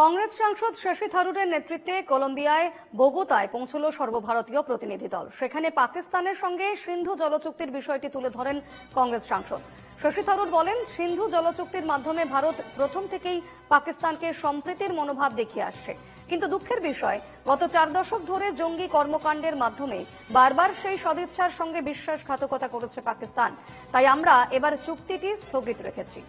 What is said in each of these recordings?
কংগ্রেস সাংসদ শশী থারুরের নেতৃত্বে কলম্বিয়ায়, বোগোতায় পৌঁছল সর্বভারতীয় প্রতিনিধি দল। সেখানে পাকিস্তানের সঙ্গে সিন্ধু জলচুক্তির বিষয়টি তুলে ধরেন কংগ্রেস সাংসদ। শশী থারুর বলেন, সিন্ধু জলচুক্তির মাধ্যমে ভারত প্রথম থেকেই পাকিস্তানকে সম্প্রীতির মনোভাব দেখিয়ে আসছে। কিন্তু দুঃখের বিষয়, গত চার দশক ধরে জঙ্গি কর্মকাণ্ডের মাধ্যমে বারবার সেই সদিচ্ছার সঙ্গে বিশ্বাসঘাতকতা করেছে পাকিস্তান। তাই আমরা এবার চুক্তিটি স্থগিত রেখেছি।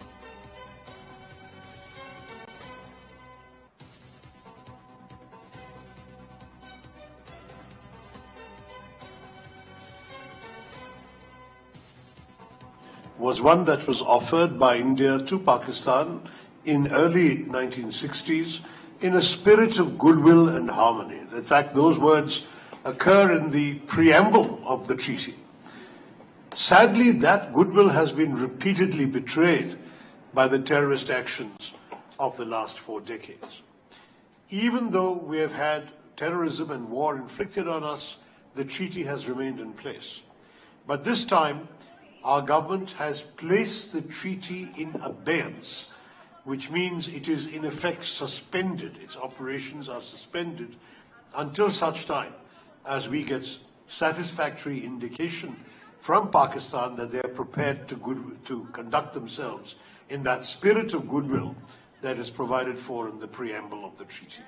Was one that was offered by India to Pakistan in early 1960s in a spirit of goodwill and harmony. In fact, those words occur in the preamble of the treaty. Sadly, that goodwill has been repeatedly betrayed by the terrorist actions of the last four decades. Even though we have had terrorism and war inflicted on us, the treaty has remained in place. But this time, our government has placed the treaty in abeyance, which means it is in effect suspended. Its operations are suspended until such time as we get satisfactory indication from Pakistan that they are prepared to, good, to conduct themselves in that spirit of goodwill that is provided for in the preamble of the treaty.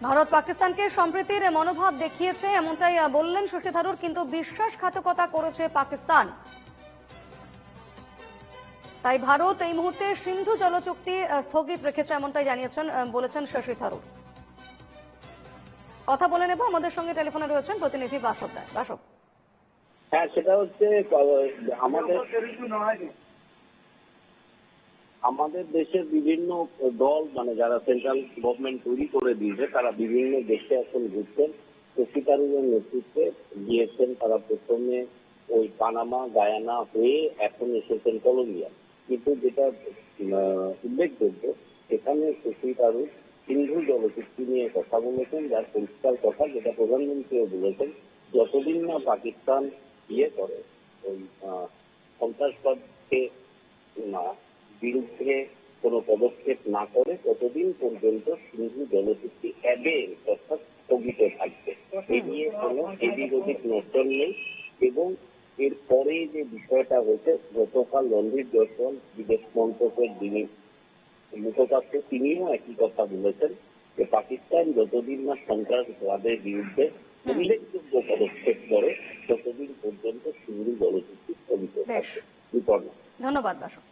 Bharat পাকিস্তানকে সম্প্রীতির মনোভাব দেখিয়েছে এমনটাই বললেন শশী থারুর কিন্তু বিশ্বাসঘাতকতা করেছে পাকিস্তান। তাই ভারত এই মুহূর্তে সিন্ধু জলচুক্তি আহ, স্থগিত রেখেছে এমনটাই জানিয়েছেন বলেছেন শশী থারুর। কথা বলে নেব আমাদের সঙ্গে টেলিফোনে রয়েছেন প্রতিনিধি বাসব রায়। বাসব। হ্যাঁ সেটা হচ্ছে আমাদের আমাদের দেশের বিভিন্ন দল মানে যারা সেন্ট্রাল গভর্নমেন্ট তৈরি করে দিয়েছে, তারা বিভিন্ন দেশে এখন ঘুরছেন শশীকারুরের নেতৃত্বে গিয়েছেন তারা প্রথমে ওই পানামা, গায়ানা হয়ে এখন এসেছেন কলম্বিয়া। কিন্তু যেটা উল্লেখযোগ্য, সেখানে শশীকারুর সিন্ধু জলচুক্তি নিয়ে কথা বলেছেন, যার পরিষ্কার কথা যেটা প্রধানমন্ত্রীও বলেছেন, যতদিন না পাকিস্তান ইয়ে করে, ওই সন্ত্রাসবাদকে না বিরুদ্ধে কোনো পদক্ষেপ না করে ততদিন পর্যন্ত সিন্ধু জলচুক্তি অ্যাবে অর্থাৎ স্থগিত থাকবে। এ নিয়ে কোনো এদিক ওদিক নজর নেই এবং এরপরে যে বিষয়টা হয়েছে গতকাল রণধীর জয়সওয়াল বিদেশ মন্ত্রকের যিনি মুখপাত্র তিনিও একই কথা বলেছেন যে পাকিস্তান যতদিন না সন্ত্রাসবাদের বিরুদ্ধে উল্লেখযোগ্য পদক্ষেপ করে ততদিন পর্যন্ত সিন্ধু জলচুক্তি স্থগিত থাকবে। ধন্যবাদ বাসব